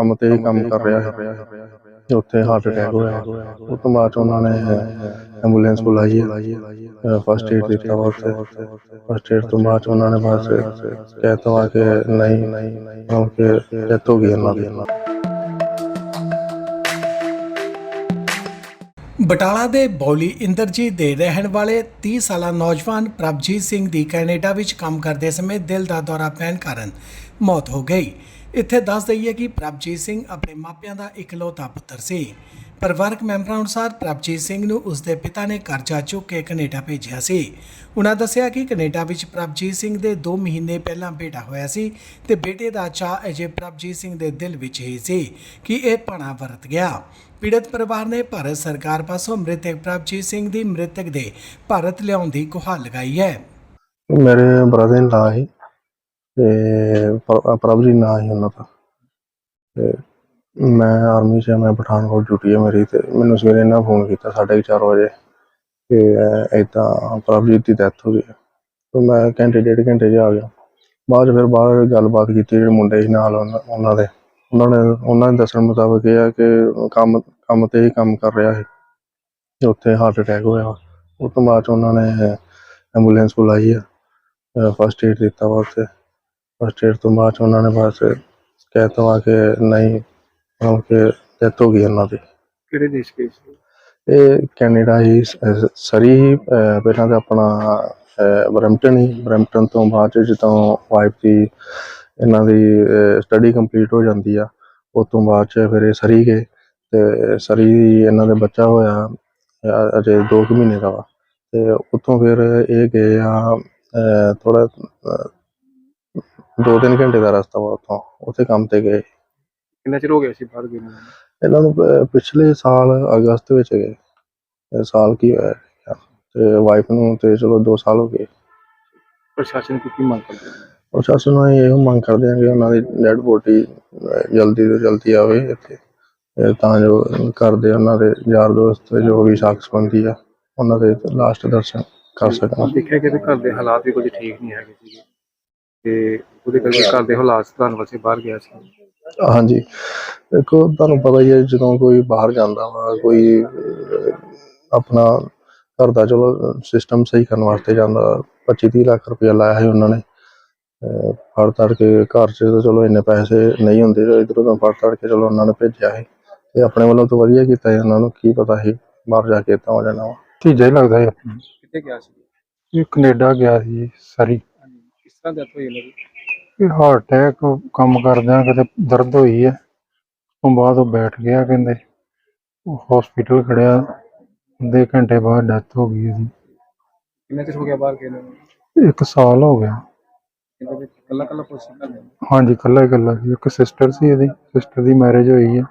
ਕੰਮ ਤੇ ਕੰਮ ਕਰ ਰਿਹਾ ਹੈ ਤੇ ਉੱਥੇ ਹਾਰਟ ਅਟੈਕ ਹੋਇਆ। ਉਸ ਤੋਂ ਬਾਅਦ ਉਹਨਾਂ ਨੇ ਐਂਬੂਲੈਂਸ ਬੁਲਾਈ ਹੈ ਫਸਟ ਏਡ ਦਿੱਤਾ ਉੱਥੇ ਫਸਟ ਏਡ ਤੋਂ ਬਾਅਦ ਉਹਨਾਂ ਨੇ ਬਸ ਕਹਿਤਾ ਕਿ ਨਹੀਂ ਕਿ ਡੈਥ ਹੋ ਗਈ ਉਹਨਾਂ ਦੀ। ਬਟਾਲਾ ਦੇ ਬੌਲੀ ਇੰਦਰਜੀਤ ਦੇ ਰਹਿਣ ਵਾਲੇ 30 ਸਾਲਾ ਨੌਜਵਾਨ ਪ੍ਰਭਜੀਤ ਸਿੰਘ ਦੀ ਕੈਨੇਡਾ ਵਿੱਚ ਕੰਮ ਕਰਦੇ ਸਮੇਂ ਦਿਲ ਦਾ ਦੌਰਾ ਪੈਣ ਕਾਰਨ ਮੌਤ ਹੋ ਗਈ। ਇੱਥੇ ਦੱਸ ਦਈਏ ਕਿ ਪ੍ਰਭਜੀਤ ਸਿੰਘ ਆਪਣੇ ਮਾਪਿਆਂ ਦਾ ਇਕਲੌਤਾ ਪੁੱਤਰ ਸੀ। ਪਰਿਵਾਰਕ ਮੈਂਬਰਾਂ ਅਨੁਸਾਰ ਪ੍ਰਭਜੀਤ ਸਿੰਘ ਨੂੰ ਉਸਦੇ ਪਿਤਾ ਨੇ ਕਰਜ਼ਾ ਚੁੱਕ ਕੇ ਕੈਨੇਡਾ ਭੇਜਿਆ ਸੀ। ਉਹਨਾਂ ਦੱਸਿਆ ਕਿ ਕੈਨੇਡਾ ਵਿੱਚ ਪ੍ਰਭਜੀਤ ਸਿੰਘ ਦੇ 2 ਮਹੀਨੇ ਪਹਿਲਾਂ ਬੇਟਾ ਹੋਇਆ ਸੀ ਤੇ ਬੇਟੇ ਦਾ ਚਾਅ ਅਜੇ ਪ੍ਰਭਜੀਤ ਸਿੰਘ ਦੇ ਦਿਲ ਵਿੱਚ ਹੀ ਸੀ ਕਿ ਇਹ ਪਣਾ ਵਰਤ ਗਿਆ। ਪੀੜਤ ਪਰਿਵਾਰ ਨੇ ਭਾਰਤ ਸਰਕਾਰ ਪਾਸੋਂ ਮ੍ਰਿਤਕ ਪ੍ਰਭਜੀਤ ਸਿੰਘ ਦੀ ਮ੍ਰਿਤਕ ਦੇ ਭਾਰਤ ਲਿਆਉਣ ਦੀ ਗੁਹਾਰ ਲਗਾਈ ਹੈ। ਮੇਰੇ ਬ੍ਰਦਰ ਇਨ ਲਾ ਹੀ ਤੇ ਪ੍ਰਭਜੀਤ ਨਾਂ ਹੀ ਉਹਨਾਂ ਦਾ ਮੈਂ ਆਰਮੀ 'ਚ ਹਾਂ, ਮੈਂ ਪਠਾਨਕੋਟ ਡਿਊਟੀ ਹੈ ਮੇਰੀ ਤੇ ਮੈਨੂੰ ਸਵੇਰੇ ਇਹਨਾਂ ਫੋਨ ਕੀਤਾ 4:30 ਵਜੇ ਕਿ ਇਦਾਂ ਪ੍ਰਭਜੀਤ ਦੀ ਡੈਥ ਹੋ ਗਈ ਹੈ। ਤੇ ਮੈਂ ਘੰਟੇ ਡੇਢ ਘੰਟੇ 'ਚ ਆ ਗਿਆ। ਬਾਅਦ 'ਚ ਫਿਰ ਬਾਹਰ ਗੱਲਬਾਤ ਕੀਤੀ ਜਿਹੜੇ ਮੁੰਡੇ ਸੀ ਨਾਲ ਉਹਨਾਂ ਉਹਨਾਂ ਦੇ। ਉਹਨਾਂ ਨੇ ਉਹਨਾਂ ਦੇ ਦੱਸਣ ਮੁਤਾਬਕ ਇਹ ਆ ਕਿ ਕੰਮ ਕੰਮ ਤੇ ਹੀ ਕੰਮ ਕਰ ਰਿਹਾ ਸੀ। ਤੇ ਉੱਥੇ ਹਾਰਟ ਅਟੈਕ ਹੋਇਆ ਉਸ ਤੋਂ ਬਾਅਦ 'ਚ ਉਹਨਾਂ ਨੇ ਐਂਬੂਲੈਂਸ ਬੁਲਾਈ ਆ ਫਸਟ ਏਡ ਦਿੱਤਾ ਵਾ ਉੱਥੇ। ਫਸਟ ਏਡ ਤੋਂ ਬਾਅਦ 'ਚ ਉਹਨਾਂ ਨੇ ਬਸ ਕਹਿ ਕਹਿਤਾ ਵਾ ਕਿ ਨਹੀਂ ਮਤਲਬ ਕਿ ਡੈਥ ਹੋ ਗਈ ਉਹਨਾਂ ਦੀ। ਕਿਹੜੇ ਦੇਸ਼ ਗਏ ਸੀ? ਇਹ ਕੈਨੇਡਾ ਹੀ ਸ- ਸਰੀ ਹੀ ਅਹ, ਪਹਿਲਾਂ ਤਾਂ ਆਪਣਾ ਅਹ, ਬਰੈਂਪਟਨ ਹੀ। ਬਰੈਂਪਟਨ ਤੋਂ ਬਾਅਦ 'ਚ ਜਦੋਂ ਵਾਈਫ ਦੀ ਇਹਨਾਂ ਦੀ ਸਟੱਡੀ ਕੰਪਲੀਟ ਹੋ ਜਾਂਦੀ ਆ ਉਸ ਤੋਂ ਬਾਅਦ 'ਚ ਫਿਰ ਇਹ ਸਰੀ ਗਏ ਤੇ ਸਰੀ ਇਹਨਾਂ ਦੇ ਬੱਚਾ ਹੋਇਆ ਅਹ, ਅਜੇ 2 ਮਹੀਨੇ ਦਾ ਵਾ। ਤੇ ਉੱਥੋਂ ਫਿਰ ਇਹ ਗਏ ਆ ਥੋੜਾ ਦੋ ਤਿੰਨ ਘੰਟੇ ਦਾ ਰਸਤਾ ਵਾ ਉੱਥੋਂ। ਉੱਥੇ ਕੰਮ ਤੇ ਗਏ। ਕਿੰਨਾ ਚਿਰ ਹੋ ਗਿਆ ਸੀ ਬਾਹਰ ਗਏ ਨੂੰ? ਇਹਨਾਂ ਨੂੰ ਪ- ਪਿਛਲੇ ਸਾਲ ਅਗਸਤ ਵਿੱਚ ਗਏ। ਇਹ ਸਾਲ ਕੀ ਹੋਇਆ? ਹੈ। ਤੇ ਵਾਈਫ ਨੂੰ ਤੇ ਚਲੋ 2 ਸਾਲ ਹੋ ਗਏ। ਪ੍ਰਸ਼ਾਸਨ ਕੀ ਕੀ ਮੰਗ ਕਰਦੇ? ਨੇ ਪ੍ਰਸ਼ਾਸਨ ਨੂੰ ਇਹੋ ਮੰਗ ਕਰਦੇ ਹਾਂ ਕਿ ਉਹਨਾਂ ਦੀ ਡੈਡ ਬੋਡੀ ਜਲਦੀ ਤੋਂ ਜਲਦੀ ਆਵੇ ਇੱਥੇ। ਇਹ ਤਾਂ ਜੋ ਕਰਦੇ ਉਹਨਾਂ ਦੇ ਯਾਰ ਦੋਸਤ ਜੋ ਵੀ ਸਾਖ ਸੰਬੰਧੀ ਆ ਉਹਨਾਂ ਦੇ ਲਾਸਟ ਦਰਸ਼ਨ ਕਰ ਸਕਣ। ਦੇਖਿਆ ਕਿ ਇਹਦੇ ਘਰ ਦੇ ਹਾਲਾਤ ਵੀ ਕੁਝ ਠੀਕ ਨਹੀਂ ਹੈਗੇ ਸੀਗੇ। ਤੇ ਉਹਦੇ ਕਰਕੇ ਘਰ ਦੇ ਹਾਲਾਤ ਸੁਧਾਰਨ ਵਾਸਤੇ ਬਾਹਰ ਗਿਆ ਸੀ। ਹਾਂਜੀ। ਦੇਖੋ ਤੁਹਾਨੂੰ ਪਤਾ ਹੀ ਹੈ ਜਦੋਂ ਕੋਈ ਬਾਹਰ ਜਾਂਦਾ ਵਾ ਕੋਈ ਅਹ, ਆਪਣਾ ਘਰ ਦਾ ਚਲੋ ਸਿਸਟਮ ਸਹੀ ਕਰਨ ਵਾਸਤੇ ਜਾਂਦਾ 25 30 ਲੱਖ ਰੁਪਇਆ ਲਾਇਆ ਸੀ ਉਹਨਾਂ ਨੇ। ਅਹ, ਫੜ ਤੜ ਕੇ ਘਰ 'ਚ ਤਾਂ ਚਲੋ ਇੰਨੇ ਪੈਸੇ ਨਹੀਂ ਹੁੰਦੇ ਤੇ ਇਧਰੋਂ ਤਾਂ ਫੜ ਤੜ ਕੇ ਚਲੋ ਉਹਨਾਂ ਨੇ ਭੇਜਿਆ ਸੀ। ਤੇ ਆਪਣੇ ਵੱਲੋਂ ਤਾਂ ਵਧੀਆ ਕੀਤਾ ਸੀ ਉਹਨਾਂ ਨੂੰ ਕੀ ਪਤਾ ਸੀ ਬਾਹਰ ਜਾ ਕੇ ਤਾਂ ਹੋ ਜਾਣਾ ਵਾ। ਤੀਜਾ ਹੀ ਲੱਗਦਾ ਹੈ ਕਿੱਥੇ ਗਿਆ ਸੀ? ਇਹ ਕੈਨੇਡਾ ਗਿਆ ਸੀ ਸਰੀ। ਕਿਸ ਤਰ੍ਹਾਂ ਡੈਥ ਹੋਈ ਇਹਨਾਂ ਦੀ? ਇਹ ਹਾਰਟ ਅਟੈਕ ਕੰਮ ਕਰਦਿਆਂ ਕਿਤੇ ਦਰਦ ਹੋਈ ਹੈ ਉਸ ਤੋਂ ਬਾਅਦ ਉਹ ਬੈਠ ਗਿਆ ਕਹਿੰਦੇ। ਹਸਪੀਟਲ ਖੜਿਆ। ਅੱਧੇ ਘੰਟੇ ਬਾਅਦ ਡੈਥ ਹੋ ਗਈ ਇਹਦੀ ਕਿੰਨਾ ਚਿਰ ਹੋ ਗਿਆ ਬਾਹਰ ਗਏ ਨੂੰ? ਇੱਕ ਸਾਲ ਹੋ ਗਿਆ। ਕੱਲਾ ਕੱਲਾ ਪੁੱਛ ਸਕਦੇ ਹਾਂਜੀ ਇਕੱਲਾ ਸੀ ਇੱਕ ਸਿਸਟਰ ਸੀ ਇਹਦੀ। ਸਿਸਟਰ ਦੀ ਮੈਰਿਜ ਹੋਈ ਹੈ